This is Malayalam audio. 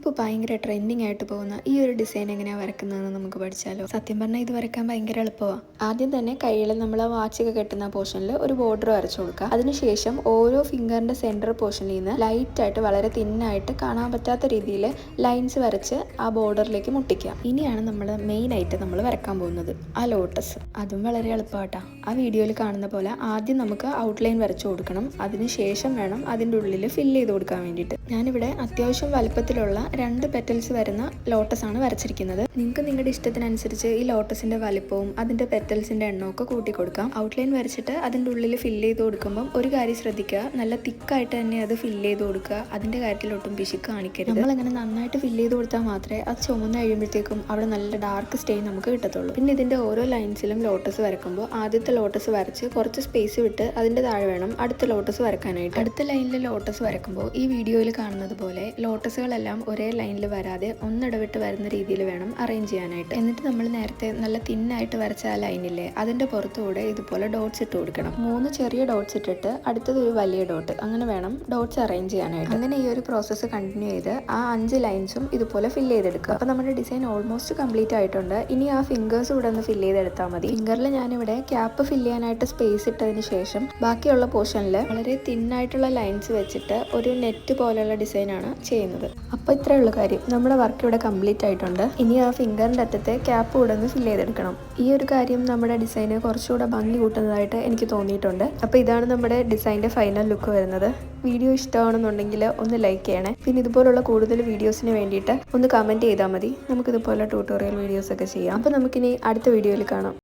ഇപ്പോൾ ഭയങ്കര ട്രെൻഡിങ് ആയിട്ട് പോകുന്ന ഈ ഒരു ഡിസൈൻ എങ്ങനെയാണ് വരക്കുന്നതെന്ന് നമുക്ക് പഠിച്ചാലോ? സത്യം പറഞ്ഞാൽ ഇത് വരക്കാൻ ഭയങ്കര എളുപ്പമാണ് ആദ്യം തന്നെ കയ്യിൽ നമ്മൾ ആ വാച്ചൊക്കെ കെട്ടുന്ന പോർഷനിൽ ഒരു ബോർഡർ വരച്ചു കൊടുക്കുക അതിനുശേഷം ഓരോ ഫിംഗറിന്റെ സെന്റർ പോർഷനിൽ നിന്ന് ലൈറ്റ് ആയിട്ട് വളരെ തിന്നായിട്ട് കാണാൻ പറ്റാത്ത രീതിയിൽ ലൈൻസ് വരച്ച് ആ ബോർഡറിലേക്ക് മുട്ടിക്കുക ഇനിയാണ് നമ്മൾ മെയിൻ ആയിട്ട് നമ്മൾ വരക്കാൻ പോകുന്നത്. ആ ലോട്ടസ് അതും വളരെ എളുപ്പമാട്ടാ ആ വീഡിയോയിൽ കാണുന്ന പോലെ ആദ്യം നമുക്ക് ഔട്ട്ലൈൻ വരച്ചു കൊടുക്കണം. അതിനുശേഷം വേണം അതിന്റെ ഉള്ളിൽ ഫില്ല് ചെയ്ത് കൊടുക്കാൻ വേണ്ടിയിട്ട്. ഞാനിവിടെ അത്യാവശ്യം വലുപ്പത്തിലുള്ള രണ്ട് പെറ്റൽസ് വരുന്ന ലോട്ടസ് ആണ് വരച്ചിരിക്കുന്നത്. നിങ്ങൾക്ക് നിങ്ങളുടെ ഇഷ്ടത്തിനനുസരിച്ച് ഈ ലോട്ടസിന്റെ വലിപ്പവും അതിന്റെ പെറ്റൽസിന്റെ എണ്ണവും ഒക്കെ കൂട്ടി കൊടുക്കാം ഔട്ട്ലൈൻ വരച്ചിട്ട് അതിന്റെ ഉള്ളിൽ ഫില്ല് ചെയ്ത് കൊടുക്കുമ്പോൾ ഒരു കാര്യം ശ്രദ്ധിക്കുക. നല്ല തിക്കായിട്ട് തന്നെ അത് ഫില്ല് ചെയ്ത് കൊടുക്കുക. അതിന്റെ കാര്യത്തിൽ ഒട്ടും പിശുക്ക് കാണിക്കരുത്. നമ്മൾ നമ്മളങ്ങനെ നന്നായിട്ട് ഫില്ല് ചെയ്ത് കൊടുത്താൽ മാത്രമേ അത് ചുമന്ന് കഴിയുമ്പോഴത്തേക്കും അവിടെ നല്ല ഡാർക്ക് സ്റ്റേ നമുക്ക് കിട്ടത്തുള്ളൂ. പിന്നെ ഇതിന്റെ ഓരോ ലൈൻസിലും ലോട്ടസ് വരക്കുമ്പോൾ ആദ്യത്തെ ലോട്ടസ് വരച്ച് കുറച്ച് സ്പേസ് വിട്ട് അതിന്റെ താഴെ വേണം അടുത്ത ലോട്ടസ് വരക്കാനായിട്ട്. അടുത്ത ലൈനിൽ ലോട്ടസ് വരക്കുമ്പോൾ ഈ വീഡിയോയിൽ കാണുന്നത് പോലെ ലോട്ടസുകളെല്ലാം ഒരേ ലൈനിൽ വരാതെ ഒന്നിടവിട്ട് വരുന്ന രീതിയിൽ വേണം അറേഞ്ച് ചെയ്യാനായിട്ട്. എന്നിട്ട് നമ്മൾ നേരത്തെ നല്ല തിന്നായിട്ട് വരച്ച ആ ലൈനില്ലേ അതിന്റെ പുറത്തുകൂടെ ഇതുപോലെ ഡോട്ട്സ് ഇട്ട് കൊടുക്കണം. മൂന്ന് ചെറിയ ഡോട്ട്സ് ഇട്ടിട്ട് അടുത്തത് ഒരു വലിയ ഡോട്ട് അങ്ങനെ വേണം ഡോട്ട്സ് അറേഞ്ച് ചെയ്യാനായിട്ട്. അങ്ങനെ ഈ ഒരു പ്രോസസ്സ് കണ്ടിന്യൂ ചെയ്ത് ആ അഞ്ച് ലൈൻസും ഇതുപോലെ ഫില്ല് ചെയ്തെടുക്കുക. അപ്പോൾ നമ്മുടെ ഡിസൈൻ ഓൾമോസ്റ്റ് കംപ്ലീറ്റ് ആയിട്ടുണ്ട്. ഇനി ആ ഫിംഗേഴ്സ് കൂടെ ഒന്ന് ഫില്ല് ചെയ്തെടുത്താൽ മതി. ഫിംഗറിൽ ഞാനിവിടെ ക്യാപ്പ് ഫില്ല് ചെയ്യാനായിട്ട് സ്പേസ് ഇട്ടതിന് ശേഷം ബാക്കിയുള്ള പോർഷനിൽ വളരെ തിന്നായിട്ടുള്ള ലൈൻസ് വെച്ചിട്ട് ഒരു നെറ്റ് പോലെയുള്ള ഡിസൈനാണ് ചെയ്യുന്നത്. അപ്പോൾ ഇത്രയേ ഉള്ളൂ കാര്യം. നമ്മുടെ വർക്ക് ഇവിടെ കംപ്ലീറ്റ് ആയിട്ടുണ്ട്. ഇനി ആ ഫിംഗറിന്റെ അറ്റത്തെ ക്യാപ്പ് കൂടെ ഒന്ന് ഫില്ല് ചെയ്തെടുക്കണം. ഈ ഒരു കാര്യം നമ്മുടെ ഡിസൈന് കുറച്ചുകൂടെ ഭംഗി കൂട്ടുന്നതായിട്ട് എനിക്ക് തോന്നിയിട്ടുണ്ട്. അപ്പോൾ ഇതാണ് നമ്മുടെ ഡിസൈന്റെ ഫൈനൽ ലുക്ക് വരുന്നത്. വീഡിയോ ഇഷ്ടമാണെന്നുണ്ടെങ്കിൽ ഒന്ന് ലൈക്ക് ചെയ്യണേ. പിന്നെ ഇതുപോലുള്ള കൂടുതൽ വീഡിയോസിന് വേണ്ടിയിട്ട് ഒന്ന് കമന്റ് ചെയ്താൽ മതി. നമുക്കിതുപോലെ ട്യൂട്ടോറിയൽ വീഡിയോസ് ഒക്കെ ചെയ്യാം. അപ്പോൾ നമുക്കിനി അടുത്ത വീഡിയോയിൽ കാണാം.